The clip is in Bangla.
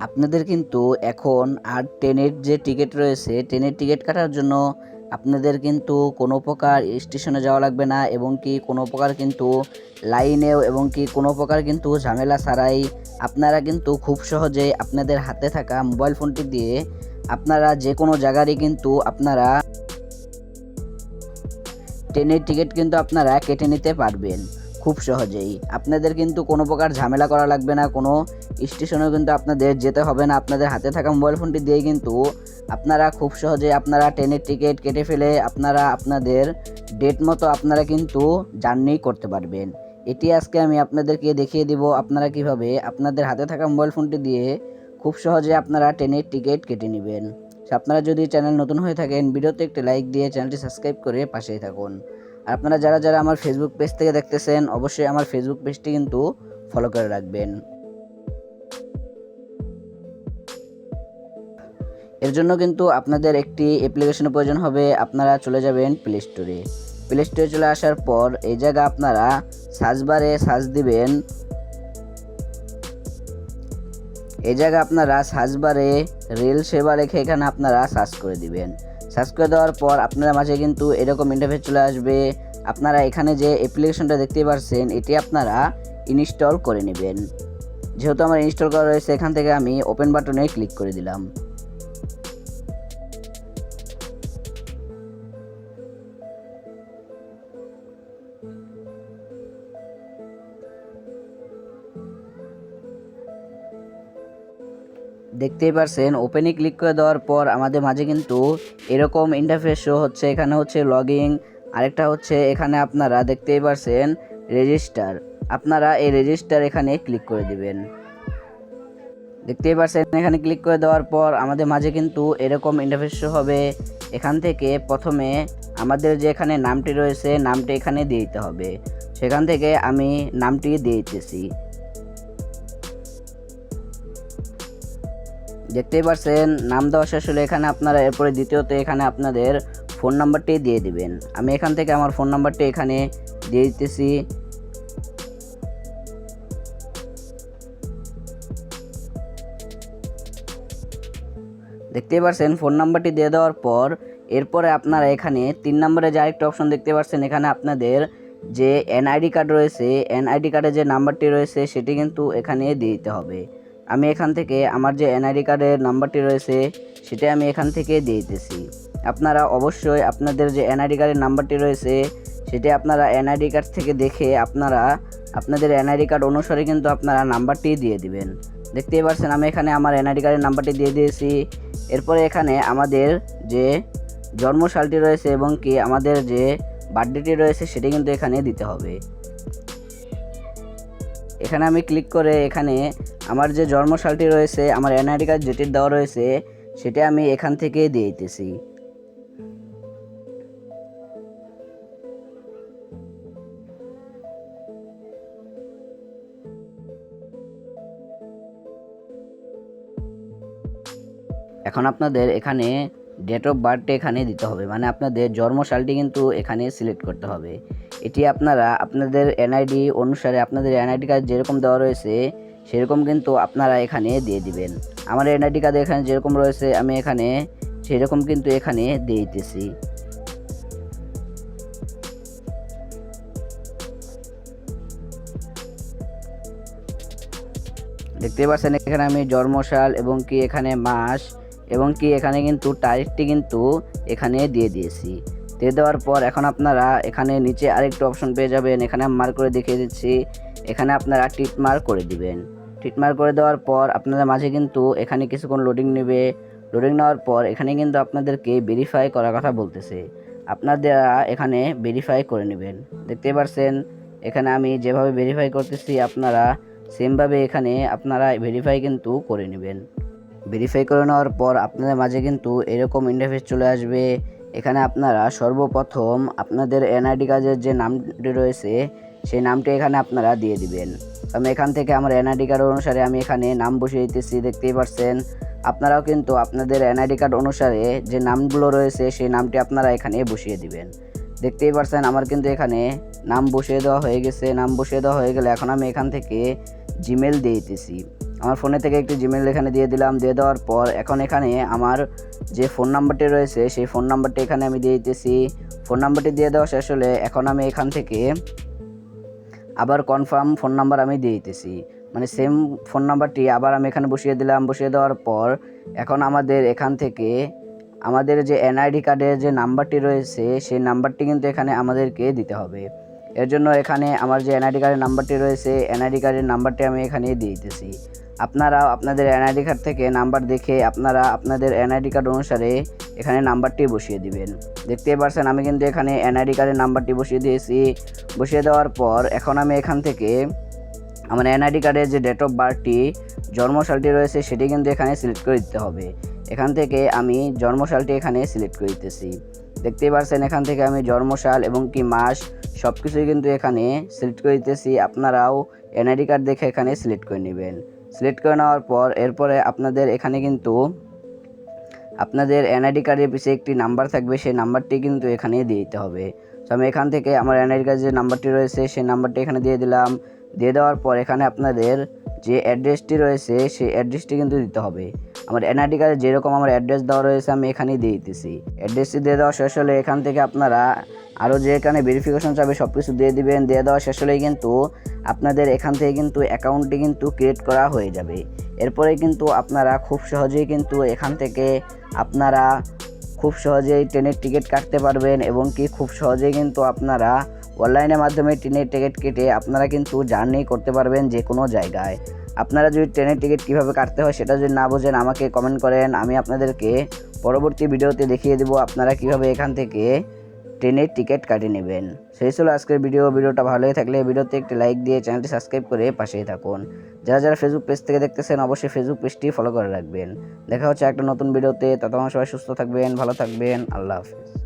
আপনাদের কিন্তু এখন আর ট্রেনের যে টিকিট রয়েছে, ট্রেনের টিকিট কাটার জন্য আপনাদের কিন্তু কোনো প্রকার স্টেশনে যাওয়া লাগবে না এবং কি কোনো প্রকার কিন্তু লাইনেও এবং কি কোনো প্রকার কিন্তু ঝামেলা ছাড়াই আপনারা কিন্তু খুব সহজেই আপনাদের হাতে থাকা মোবাইল ফোনটি দিয়ে আপনারা যে কোনো জায়গারই কিন্তু আপনারা ট্রেনের টিকিট কিন্তু আপনারা কেটে নিতে পারবেন। খুব সহজেই। আপনাদের কিন্তু কোনো প্রকার ঝামেলা করা লাগবে না, কোনো স্টেশনেও কিন্তু আপনাদের যেতে হবে না। আপনাদের হাতে থাকা মোবাইল ফোনটি দিয়ে কিন্তু আপনারা খুব সহজে আপনারা ট্রেনের টিকিট কেটে ফেলে আপনারা আপনাদের ডেট মতো আপনারা কিন্তু জার্নি করতে পারবেন। এটি আজকে আমি আপনাদেরকে দেখিয়ে দিব আপনারা কীভাবে আপনাদের হাতে থাকা মোবাইল ফোনটি দিয়ে খুব সহজে আপনারা ট্রেনের টিকিট কেটে নেবেন। আপনারা যদি চ্যানেল নতুন হয়ে থাকেন, ভিডিওতে একটি লাইক দিয়ে চ্যানেলটি সাবস্ক্রাইব করে পাশেই থাকুন। আপনারা যারা যারা আমার ফেসবুক পেজ থেকে দেখতেছেন, অবশ্যই আমার ফেসবুক পেজটি কিন্তু ফলো করে রাখবেন। এর জন্য কিন্তু আপনাদের একটি অ্যাপ্লিকেশনের প্রয়োজন হবে, আপনারা চলে যাবেন প্লে স্টোরে প্লে স্টোরে চলে আসার পর এই জায়গা আপনারা সার্চ বারে সার্চ দিবেন। এই জায়গা আপনারা সার্চ বারে রেল সেবা রেখে এখানে আপনারা সার্চ করে দিবেন। সার্চ করে দেওয়ার পর আপনারা মাঝে কিন্তু এরকম ইন্টারফেস চলে আসবে। আপনারা এখানে যে অ্যাপ্লিকেশনটা দেখতে পাচ্ছেন এটি আপনারা ইনস্টল করে নেবেন। যেহেতু আমার ইনস্টল করা রয়েছে, এখান থেকে আমি ওপেন বাটনে ক্লিক করে দিলাম। দেখতেই পারছেন ওপেনে ক্লিক করে দেওয়ার পর আমাদের মাঝে কিন্তু এরকম ইন্টারফেস হচ্ছে। এখানে হচ্ছে লগিং আরেকটা হচ্ছে এখানে আপনারা দেখতেই পারছেন রেজিস্টার আপনারা এই রেজিস্টার এখানে ক্লিক করে দিবেন। দেখতেই পারছেন, এখানে ক্লিক করে দেওয়ার পর আমাদের মাঝে কিন্তু এরকম ইন্টারফেস হবে। এখান থেকে প্রথমে আমাদের যে এখানে নামটি রয়েছে, নামটি এখানে দিয়ে দিতে হবে। সেখান থেকে আমি নামটি দিয়ে দিতেছি। দেখতেই পারছেন, নাম দেওয়া শেষ হলে এখানে আপনারা, এরপরে দ্বিতীয়তে এখানে আপনাদের ফোন নাম্বারটি দিয়ে দিবেন। আমি এখান থেকে আমার ফোন নাম্বারটি এখানে দিয়ে দিতেছি। দেখতেই পারছেন ফোন নাম্বারটি দিয়ে দেওয়ার পর, এরপরে আপনারা এখানে তিন নম্বরে যে আরেকটা অপশন দেখতে পাচ্ছেন এখানে আপনাদের যে এনআইডি কার্ড রয়েছে এনআইডি কার্ডের যে নাম্বারটি রয়েছে, সেটি কিন্তু এখানে দিয়ে দিতে হবে। আমি এখান থেকে আমার যে এনআইডি কার্ডের নাম্বারটি রয়েছে, সেটা আমি এখান থেকে দিয়ে দিতেছি। আপনারা অবশ্যই আপনাদের যে এনআইডি কার্ডের নাম্বারটি রয়েছে, সেটি আপনারা এনআইডি কার্ড থেকে দেখে আপনারা আপনাদের এনআইডি কার্ড অনুসারে কিন্তু আপনারা নাম্বারটি দিয়ে দিবেন। দেখতেই পাচ্ছেন আমি এখানে আমার এনআইডি কার্ডের নাম্বারটি দিয়ে দিয়েছি। এরপরে এখানে আমাদের যে জন্মসালটি রয়েছে এবং কি আমাদের যে বার্থডেটি রয়েছে, সেটি কিন্তু এখানে দিতে হবে। এখানে আমি ক্লিক করে এখানে আমার যে জন্মসালটি রয়েছে, আমার এনআইডি কার্ড যেটির দেওয়া রয়েছে, সেটা আমি এখান থেকে দিয়ে দিতেছি। এখন আপনাদের এখানে ডেট অফ বার্থডে এখানে দিতে হবে মানে আপনাদের জন্মসালটি কিন্তু এখানে সিলেক্ট করতে হবে। এটি আপনারা আপনাদের এনআইডি অনুসারে আপনাদের এনআইডি কার্ড যেরকম দেওয়া রয়েছে, সেরকম কিন্তু আপনারা এখানে দিয়ে দিবেন। আমার এনআইডি কার্ড এখানে যেরকম রয়েছে, আমি এখানে সেরকম কিন্তু এখানে দিয়ে দিতেছি। দেখতে পাচ্ছেন, এখানে আমি জন্মসাল এবং কি এখানে মাস এবং কি এখানে কিন্তু তারিখটি কিন্তু এখানে দিয়ে দিয়েছি। দিয়ে দেওয়ার পর এখন আপনারা এখানে নিচে আরেকটু অপশন পেয়ে যাবেন। এখানে আমি মার্ক করে দেখিয়ে দিচ্ছি। এখানে আপনারা টিট মার্ক করে দিবেন। টিট মার্ক করে দেওয়ার পর আপনাদের মাঝে কিন্তু এখানে কিছুক্ষণ লোডিং নেবে। লোডিং নেওয়ার পর এখানে কিন্তু আপনাদেরকে ভেরিফাই করার কথা বলতেছে। আপনারা এখানে ভেরিফাই করে নেবেন। দেখতে পারছেন? এখানে আমি যেভাবে ভেরিফাই করতেছি, আপনারা সেমভাবে এখানে আপনারা ভেরিফাই কিন্তু করে নেবেন। ভেরিফাই করে নেওয়ার পর আপনাদের মাঝে কিন্তু এরকম ইন্টারফেস চলে আসবে। এখানে আপনারা সর্বপ্রথম আপনাদের এনআইডি কার্ডের যে নামটি রয়েছে, সেই নামটি এখানে আপনারা দিয়ে দিবেন। আমি এখান থেকে আমার এনআইডি কার্ড অনুসারে আমি এখানে নাম বসিয়ে দিতেছি, দেখতেই পাচ্ছেন আপনারাও কিন্তু আপনাদের এনআইডি কার্ড অনুসারে যে নামগুলো রয়েছে, সেই নামটি আপনারা এখানে বসিয়ে দিবেন। দেখতেই পাচ্ছেন আমার কিন্তু এখানে নাম বসিয়ে দেওয়া হয়ে গেছে। নাম বসিয়ে দেওয়া হয়ে গেলে এখন আমি এখান থেকে জিমেল দিয়ে দিতেছি। আমার ফোনে থেকে একটি জিমেল এখানে দিয়ে দিলাম। দিয়ে দেওয়ার পর এখন এখানে আমার যে ফোন নাম্বারটি রয়েছে, সেই ফোন নাম্বারটি এখানে আমি দিয়ে দিতেছি। ফোন নাম্বারটি দিয়ে দেওয়া শেষ হলে এখন আমি এখান থেকে আবার কনফার্ম ফোন নাম্বার আমি দিয়ে দিতেছি। মানে সেম ফোন নাম্বারটি আবার আমি এখানে বসিয়ে দিলাম। বসিয়ে দেওয়ার পর এখন আমাদের এখান থেকে আমাদের যে এনআইডি কার্ডের যে নাম্বারটি রয়েছে, সেই নাম্বারটি কিন্তু এখানে আমাদেরকে দিতে হবে। এর জন্য এখানে আমার যে এনআইডি কার্ডের নাম্বারটি রয়েছে এনআইডি কার্ডের নাম্বারটি আমি এখানে দিয়ে দিতেছি। আপনারাও আপনাদের এনআইডি কার্ড থেকে নাম্বার দেখে আপনারা আপনাদের এনআইডি কার্ড অনুসারে এখানে নাম্বারটি বসিয়ে দিবেন। দেখতেই পারছেন, আমি কিন্তু এখানে এনআইডি কার্ডের নাম্বারটি বসিয়ে দিয়েছি। বসিয়ে দেওয়ার পর এখন আমি এখান থেকে আমার এনআইডি কার্ডের যে ডেট অফ বার্থটি জন্মসালটি রয়েছে সেটি কিন্তু এখানে সিলেক্ট করে দিতে হবে। এখান থেকে আমি জন্মসালটি এখানে সিলেক্ট করে দিতেছি। দেখতেই পারছেন, এখান থেকে আমি জন্মসাল এবং কি মাস সব কিছুই কিন্তু এখানে সিলেক্ট করে দিতেছি। আপনারাও এনআইডি কার্ড দেখে এখানে সিলেক্ট করে নেবেন। সিলেক্ট করে নেওয়ার পর এরপরে আপনাদের এখানে কিন্তু আপনাদের এনআইডি কার্ডের পিছিয়ে একটি নাম্বার থাকবে, সেই নাম্বারটি কিন্তু এখানে দিয়ে দিতে হবে। তো আমি এখান থেকে আমার এনআইডি কার্ডের যে নাম্বারটি রয়েছে, সেই নাম্বারটি এখানে দিয়ে দিলাম। দিয়ে দেওয়ার পর এখানে আপনাদের যে অ্যাড্রেসটি রয়েছে, সেই অ্যাড্রেসটি কিন্তু দিতে হবে। আমার এনআইডি কার্ডে যেরকম আমার অ্যাড্রেস দেওয়া রয়েছে, আমি এখানেই দিয়ে দিতেছি। অ্যাড্রেসটি দিয়ে দেওয়া শেষ হলে এখান থেকে আপনারা আরও যে এখানে ভেরিফিকেশন চাবে সব কিছু দিয়ে দিবেন। দিয়ে দেওয়া শেষ হলেই কিন্তু আপনাদের এখান থেকে কিন্তু অ্যাকাউন্টটি কিন্তু ক্রিয়েট করা হয়ে যাবে। এরপরে কিন্তু আপনারা খুব সহজেই কিন্তু এখান থেকে আপনারা খুব সহজেই ট্রেনের টিকিট কাটতে পারবেন এবং কি খুব সহজেই কিন্তু আপনারা অনলাইনের মাধ্যমে ট্রেনের টিকিট কেটে আপনারা কিন্তু জার্নি করতে পারবেন যে কোনো জায়গায়। আপনারা যদি ট্রেনের টিকিট কীভাবে কাটতে হয় সেটা যদি না বোঝেন, আমাকে কমেন্ট করেন, আমি আপনাদেরকে পরবর্তী ভিডিওতে দেখিয়ে দেবো আপনারা কীভাবে এখান থেকে ট্রেনের টিকিট কাটে নেবেন। সেই ছিল আজকের ভিডিও। ভিডিওটা ভালো হয়ে থাকলে ভিডিওতে একটি লাইক দিয়ে চ্যানেলটি সাবস্ক্রাইব করে পাশেই থাকুন। যারা যারা ফেসবুক পেজ থেকে দেখতেছেন, অবশ্যই ফেসবুক পেজটি ফলো করে রাখবেন। দেখা হচ্ছে একটা নতুন ভিডিওতে। ততক্ষণ সবাই সুস্থ থাকবেন, ভালো থাকবেন। আল্লাহ হাফিজ।